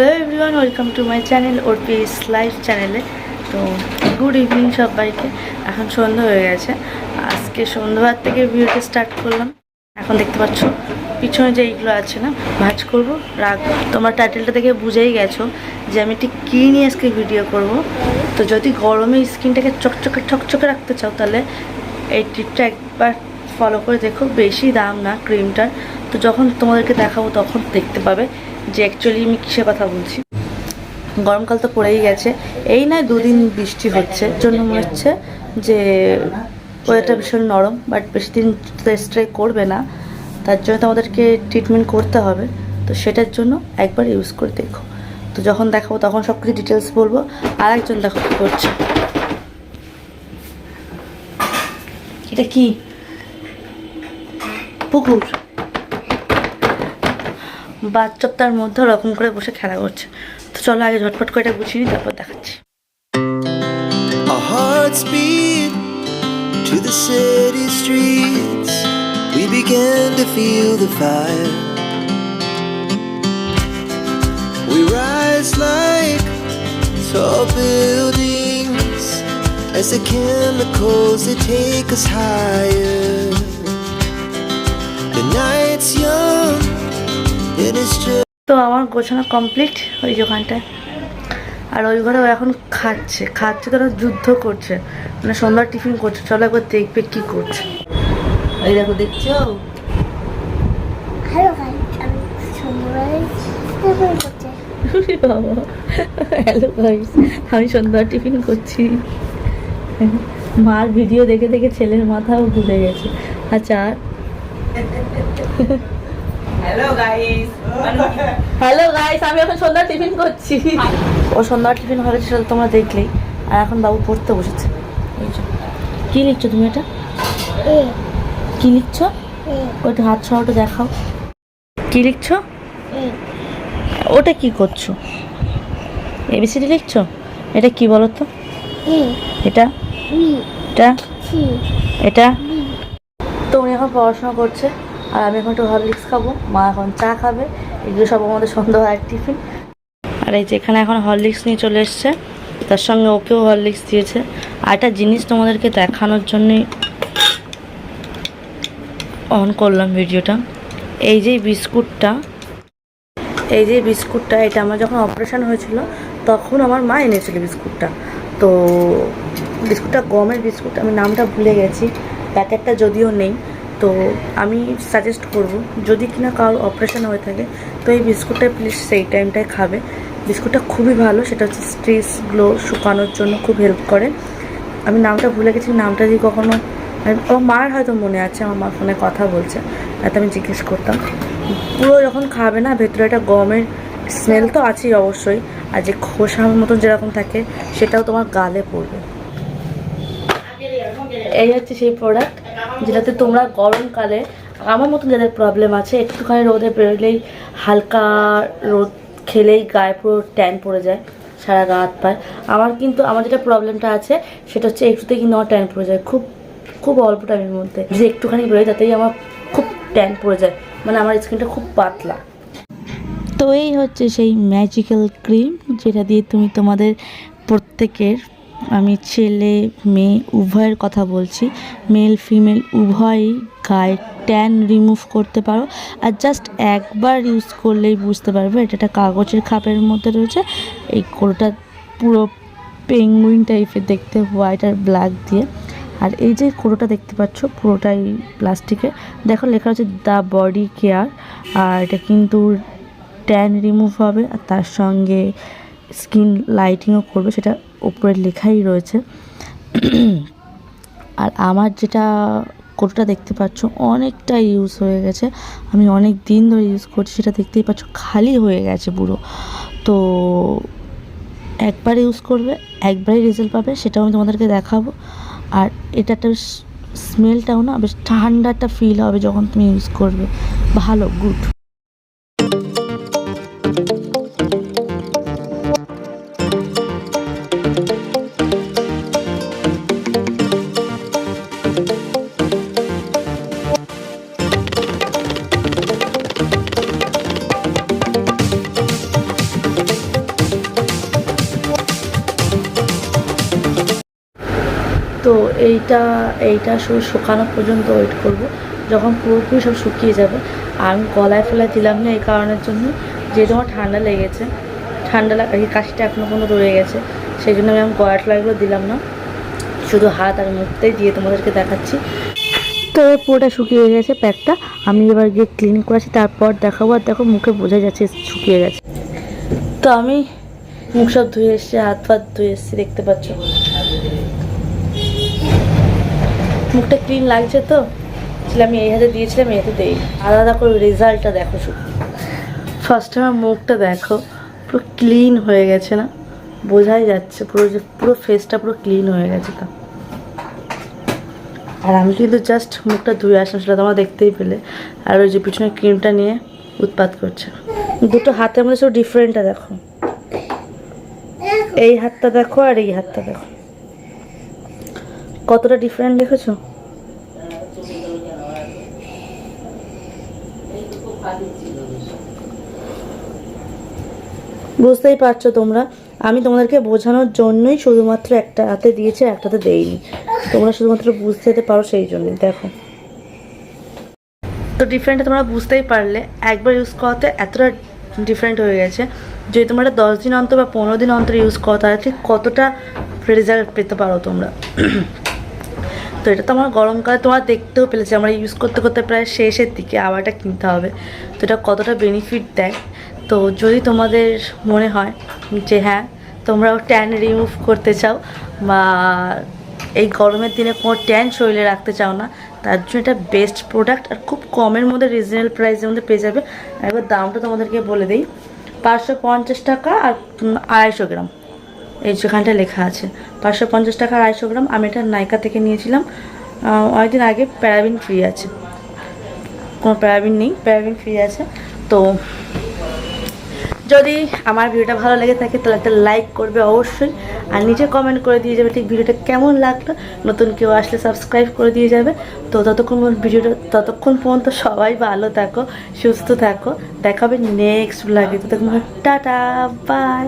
Hello everyone welcome to my channel or peace live চ্যানেলে তো good evening সবাইকে। এখন সন্ধ্যা হয়ে গেছে। আজকে সন্ধ্যাবার থেকে ভিডিওটা স্টার্ট করলাম। এখন দেখতে পাচ্ছ, পিছনে যে এইগুলো আছে না, ভাজ করব। রাগ, তোমার টাইটেলটা দেখে বুঝেই গেছো যে আমি ঠিক কী নিয়ে আজকে ভিডিও করব। তো যদি গরমে স্কিনটাকে চকচকে, ঠকচকে রাখতে চাও, তাহলে এই টিপটা একবার ফলো করে দেখো। বেশি দাম না ক্রিমটার তো যখন তোমাদেরকে দেখাবো, তখন দেখতে পাবে। যে অ্যাকচুয়ালি আমি কিসে কথা বলছি? গরমকাল তো পড়েই গেছে। এই নয়, দুদিন বৃষ্টি হচ্ছে। জন্য মনে হচ্ছে যে ওয়েদারটা ভীষণ নরম বাট বেশি দিন স্ট্রে করবে না। তার জন্য তো আমাদেরকে ট্রিটমেন্ট করতে হবে। তো সেটার জন্য একবার ইউজ করে দেখো। তো যখন দেখাবো তখন সব কিছু ডিটেলস বলব। আর একজন দেখো কী করছে। এটা কি? পুকুর। বাচ্চা তার মধ্যে ওরকম করে বসে খেলা করছে তো চলো আগে ঝটপট করে এটা গুছিয়ে নিই তারপর দেখাচ্ছি to the city streets. We began to feel the fire. We rise like tall buildings as the chemicals they take us higher. তো আমার গোছানো কমপ্লিট ওই যে ওখানটায় আর ওই ঘরেও এখন খাচ্ছে খাচ্ছে তো ওরা যুদ্ধ করছে। মানে সন্ধ্যার টিফিন করছে চলো একবার দেখবে কি করছে। এই দেখো দেখছ? হ্যালো গাইস আমি সুন্দরভাবে টিফিন করছি। হ্যালো গাইস আমি সন্ধ্যার টিফিন করছি। মার ভিডিও দেখে দেখে ছেলের মাথাও ঘুরে গেছে। আচ্ছা আর? হ্যালো গাইস হ্যালো গাইস আমি এখন সন্ধ্যার টিফিন করছি। ও সন্ধ্যার টিফিন গেছে সেটা তোমরা দেখলেই আর এখন বাবু পড়তে বসেছে। কী লিখছো তুমি এটা? কী লিখছো ওটা হাত সরাটা দেখাও। কী লিখছো? ওটা কি করছ? এবিসিডি লিখছো? এটা কি বলো তো এটা? এটা? এটা? তো উনি এখন পড়াশোনা করছে। আর আমি এখন একটু হরলিক্স খাব। মা এখন চা খাবে। এগুলো সব আমাদের সন্ধ্যাবেলার টিফিন। আর এই যে এখানে এখন হরলিক্স নিয়ে চলে এসছে। তার সঙ্গে ওকেও হরলিক্স দিয়েছে। আর একটা জিনিস তোমাদেরকে দেখানোর জন্যই অন করলাম ভিডিওটা। এই যে বিস্কুটটা, এই যে বিস্কুটটা, এটা আমার যখন অপারেশন হয়েছিল, তখন আমার মা এনেছিল বিস্কুটটা। তো বিস্কুটটা গমের বিস্কুট, আমি নামটা ভুলে গেছি। প্যাকেটটা যদিও নেই। তো আমি সাজেস্ট করব, যদি কিনা কারোর অপারেশন হয়ে থাকে, তো এই বিস্কুটটা প্লিজ সেই টাইমটায় খাবে। বিস্কুটটা খুবই ভালো, সেটা হচ্ছে স্ট্রেসগুলো শুকানোর জন্য খুব হেল্প করে। আমি নামটা ভুলে গেছি, নামটা যদি কখনো আমি- আমার মার হয়তো মনে আছে, আমার মা ফোনে কথা বলছে, তাতে আমি জিজ্ঞেস করতাম। পুরো যখন খাবে না, ভেতরে একটা গমের স্মেল তো আছেই অবশ্যই, আর যে খোসার মতন যেরকম থাকে, সেটাও তোমার গালে পড়বে। এই হচ্ছে সেই প্রোডাক্ট যেটাতে তোমরা গরমকালে, আমার মতন যাদের প্রবলেম আছে, একটুখানি রোদে বেরোলেই হালকা রোদ খেলেই গায়ে পুরো ট্যান পড়ে যায়, সারা গা হাত পায়। আমার কিন্তু, আমার যেটা প্রবলেমটা আছে, সেটা হচ্ছে একটুতে কিন্তু আমার ট্যান পড়ে যায়, খুব খুব অল্প টাইমের মধ্যে। যে একটুখানি বেরোয়, তাতেই আমার খুব ট্যান পড়ে যায় মানে আমার স্কিনটা খুব পাতলা। তো এই হচ্ছে সেই ম্যাজিক্যাল ক্রিম যেটা দিয়ে তুমি তোমাদের প্রত্যেকের আমি ছেলে, মেয়ে, উভয়ের কথা বলছি। মেল ফিমেল উভয়ই গায়ে ট্যান রিমুভ করতে পারো। আর জাস্ট একবার ইউজ করলেই বুঝতে পারবে, এটা একটা কাগজের খাপের মধ্যে রয়েছে। এই কোটোটা পুরো পেঙ্গুইন টাইপের দেখতে হোয়াইট আর ব্ল্যাক দিয়ে। আর এই যে কোটোটা দেখতে পাচ্ছ, পুরোটাই প্লাস্টিকের দেখো, লেখা আছে দ্য বডি কেয়ার আর এটা কিন্তু ট্যান রিমুভ হবে। আর তার সঙ্গে স্কিন লাইটিংও করবে, সেটা উপরে লেখাই রয়েছে। আর আমার যেটা কোটোটা দেখতে পাচ্ছ, অনেকটা ইউজ হয়ে গেছে। আমি অনেক দিন ধরে ইউজ করছি, সেটা দেখতেই পাচ্ছ খালি হয়ে গেছে পুরো। তো একবার ইউজ করবে, একবারই রেজাল্ট পাবে, সেটাও আমি তোমাদেরকে দেখাবো। আর এটা একটা স্মেলটাও না, বেশ ঠান্ডা একটা ফিল হবে যখন তুমি ইউজ করবে। ভালো গুড এইটা এইটা শুধু শুকানো পর্যন্ত ওয়েট করব। যখন পুরোপুরি সব শুকিয়ে যাবে। আমি গলায় ফেলায় দিলাম না এই কারণের জন্য যেহেতু আমার ঠান্ডা লেগেছে। ঠান্ডা লাগা কাশিটা এখনও পর্যন্ত রয়ে গেছে। সেই জন্য আমি আমার গলা টলাগুলো দিলাম না। শুধু হাত আর মুখটাই দিয়ে তোমাদেরকে দেখাচ্ছি। তো পুরোটা শুকিয়ে গেছে প্যাকটা। আমি এবার গিয়ে ক্লিন করেছি তারপর দেখাবো। আর দেখো মুখে বোঝা যাচ্ছে শুকিয়ে গেছে। তো আমি মুখ সব ধুয়ে এসেছি হাত ফাত ধুয়ে এসেছি, দেখতে পাচ্ছ। মুখটা ক্লিন লাগছে তো? আমি এই হাতে দিয়েছিলাম, এই হাতে দেই আলাদা করে রেজাল্টটা দেখো শুধু। ফার্স্টে আমার মুখটা দেখো, পুরো ক্লিন হয়ে গেছে না? বোঝাই যাচ্ছে, পুরো যে, পুরো ফেসটা পুরো ক্লিন হয়ে গেছে তা। আর আমি কিন্তু জাস্ট মুখটা ধুয়ে আসলাম, সেটা তোমরা দেখতেই পেলে। আর ওই যে পিছনে ক্রিমটা নিয়ে উৎপাত করছে। দুটো হাতের মধ্যে সব ডিফারেন্টটা দেখো। এই হাতটা দেখো আর এই হাতটা দেখো। কতটা ডিফারেন্ট দেখেছ? বুঝতেই পারছ তোমরা। আমি তোমাদেরকে বোঝানোর জন্যই শুধুমাত্র একটা হাতে দিয়েছি একটাতে দেইনি। তোমরা শুধুমাত্র বুঝতে যেতে পারো সেই জন্যই দেখো। তো ডিফারেন্টটা তোমরা বুঝতেই পারলে। একবার ইউজ করাতে এতটা ডিফারেন্ট হয়ে গেছে। যদি তোমরা এটা দশ দিন অন্তর বা পনেরো দিন অন্তর ইউজ করো, তাহলে ঠিক কতটা রেজাল্ট পেতে পারো তোমরা। তো এটা তো আমার গরমকালে তোমরা দেখতেও পেলেছে আমরা ইউজ করতে করতে প্রায় শেষের দিকে আবার এটা কিনতে হবে। তো এটা কতটা বেনিফিট দেয়? তো যদি তোমাদের মনে হয় যে হ্যাঁ তোমরাও ট্যান রিমুভ করতে চাও বা এই গরমের দিনে কোনো ট্যান শরীরে রাখতে চাও না, তার জন্য এটা বেস্ট প্রোডাক্ট আর খুব কমের মধ্যে রিজনেবল প্রাইসের মধ্যে পেয়ে যাবে। একবার দামটা তোমাদেরকে বলে দিই। পাঁচশো পঞ্চাশ টাকা আর আড়াইশো গ্রাম। এই যেখানটা লেখা আছে। পাঁচশো পঞ্চাশ টাকা আড়াইশো গ্রাম, আমি এটা নাইকা থেকে নিয়েছিলাম। অনেকদিন আগে প্যারাবিন ফ্রি আছে। কোনো প্যারাবিন নেই, প্যারাবিন ফ্রি আছে। তো যদি আমার ভিডিওটা ভালো লেগে থাকে, তাহলে একটা লাইক করবে অবশ্যই। আর নিজে কমেন্ট করে দিয়ে যাবে ঠিক ভিডিওটা কেমন লাগল। নতুন কেউ আসলে সাবস্ক্রাইব করে দিয়ে যাবে। তো ততক্ষণ ভিডিওটা, ততক্ষণ পর্যন্ত সবাই ভালো থাকো, সুস্থ থাকো। দেখাবে নেক্সট লাগে তো তখন টাটা বাই